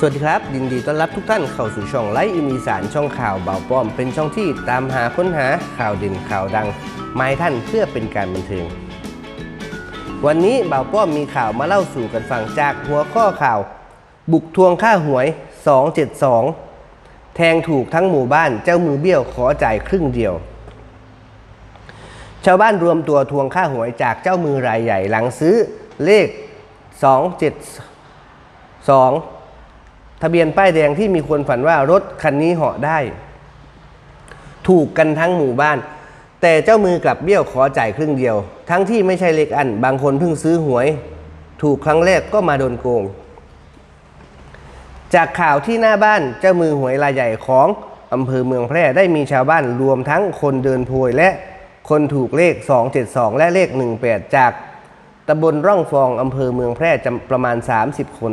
สวัสดีครับ ยินดีต้อนรับทุกท่านเข้าสู่ช่องไลฟ์อินอีสานช่องข่าวเบาป้อม เป็นช่องที่ตามหาค้นหาข่าวเด่นข่าวดังมาให้ท่านเพื่อเป็นการบันเทิง วันนี้เบาป้อมมีข่าวมาเล่าสู่กันฟังจากหัวข้อข่าว บุกทวงค่าหวย 272 แทงถูกทั้งหมู่บ้านเจ้ามือเบี้ยวขอจ่ายครึ่งเดียว ชาวบ้านรวมตัวทวงค่าหวยจากเจ้ามือรายใหญ่หลังซื้อเลข 272 ทะเบียนป้ายแดงที่มีคนฝันว่ารถคันนี้เหาะได้ ถูกกันทั้งหมู่บ้าน แต่เจ้ามือกลับเบี้ยวขอจ่ายครึ่งเดียว ทั้งที่ไม่ใช่เลขอัน บางคนเพิ่งซื้อหวย ถูกครั้งแรกก็มาโดนโกง จากข่าวที่หน้าบ้านเจ้ามือหวยรายใหญ่ของอำเภอเมืองแพร่ได้มีชาวบ้านรวมทั้งคนเดินโพยและคนถูกเลข 272 และเลข 18 จากตำบลร่องฟองอำเภอเมืองแพร่จประมาณ 30 คน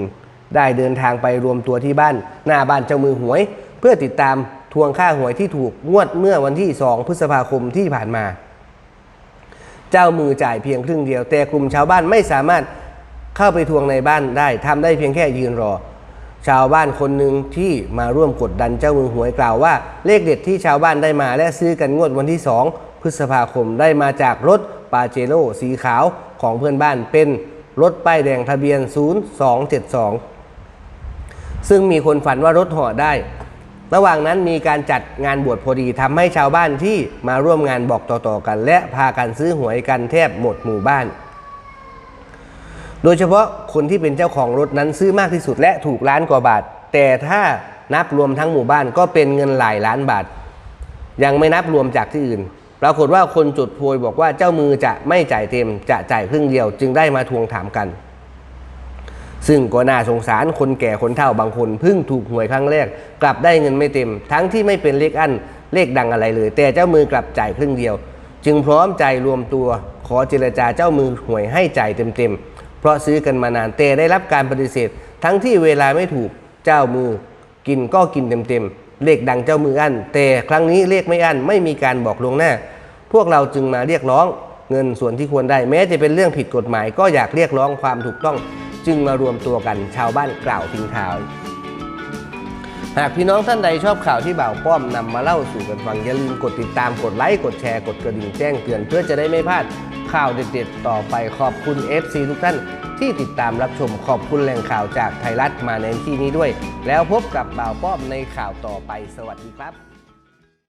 ได้เดินทางไปรวมตัวที่บ้าน หน้าบ้านเจ้ามือหวย เพื่อติดตามทวงค่าหวยที่ถูกงวดเมื่อวันที่ 2 พฤษภาคมที่ผ่านมา เจ้ามือจ่ายเพียงครึ่งเดียว แต่กลุ่มชาวบ้านไม่สามารถเข้าไปทวงในบ้านได้ทำได้เพียงแค่ยืนรอ ชาวบ้านคนหนึ่งที่มาร่วมกดดันเจ้ามือหวยกล่าวว่า เลขเด็ดที่ชาวบ้านได้มาและซื้อกันงวดวันที่ 2 พฤษภาคมได้มาจากรถปาเจโร่สีขาวของเพื่อนบ้านเป็นรถป้ายแดงทะเบียน 0272 ซึ่งมีคนฝันว่ารถหาะได้ ระหว่างนั้นมีการจัดงานบวชพอดีทำให้ชาวบ้านที่มาร่วมงานบอกต่อๆกัน และพากันซื้อหวยกันแทบหมดหมู่บ้าน โดยเฉพาะคนที่เป็นเจ้าของรถนั้นซื้อมากที่สุดและถูกล้านกว่าบาท แต่ถ้านับรวมทั้งหมู่บ้านก็เป็นเงินหลายล้านบาท ยังไม่นับรวมจากที่อื่นปรากฏว่าคนจุดโพยบอกว่าเจ้ามือจะไม่จ่ายเต็มจะจ่ายครึ่งเดียว จึงได้มาทวงถามกัน ซึ่งก็น่าสงสารคนแก่คนเฒ่าบางคนเพิ่งถูกหวยครั้งแรก กลับได้เงินไม่เต็ม ทั้งที่ไม่เป็นเลขอันเลขดังอะไรเลย แต่เจ้ามือกลับจ่ายครึ่งเดียว จึงพร้อมใจรวมตัว ขอเจรจาเจ้ามือหวยให้จ่ายเต็มๆเพราะซื้อกันมานานแต่ได้รับการปฏิเสธ ทั้งที่เวลาไม่ถูกเจ้ามือ กินก็กินเต็มๆเลขดังเจ้ามืออันแต่ครั้งนี้เลขไม่อันไม่มีการบอกลวงหน้า พวกเราจึงมาเรียกร้องเงินส่วนที่ควรได้ แม้จะเป็นเรื่องผิดกฎหมาย ก็อยากเรียกร้องความถูกต้อง จึงมารวมตัวกันชาวบ้านกล่าวทิ้งท้ายหากพี่น้องท่านใดชอบข่าวที่บ่าวป้อมนำมาเล่าสู่กันฟังอย่าลืมกดติดตามกดไลค์กดแชร์กดกระดิ่งแจ้งเตือน เพื่อจะได้ไม่พลาดข่าวเด็ดๆ ต่อไปขอบคุณ FC ทุกท่านที่ติดตามรับชมขอบคุณแหล่งข่าวจากไทยรัฐมาในที่นี้ด้วย แล้วพบกับบ่าวป้อมในข่าวต่อไปสวัสดีครับ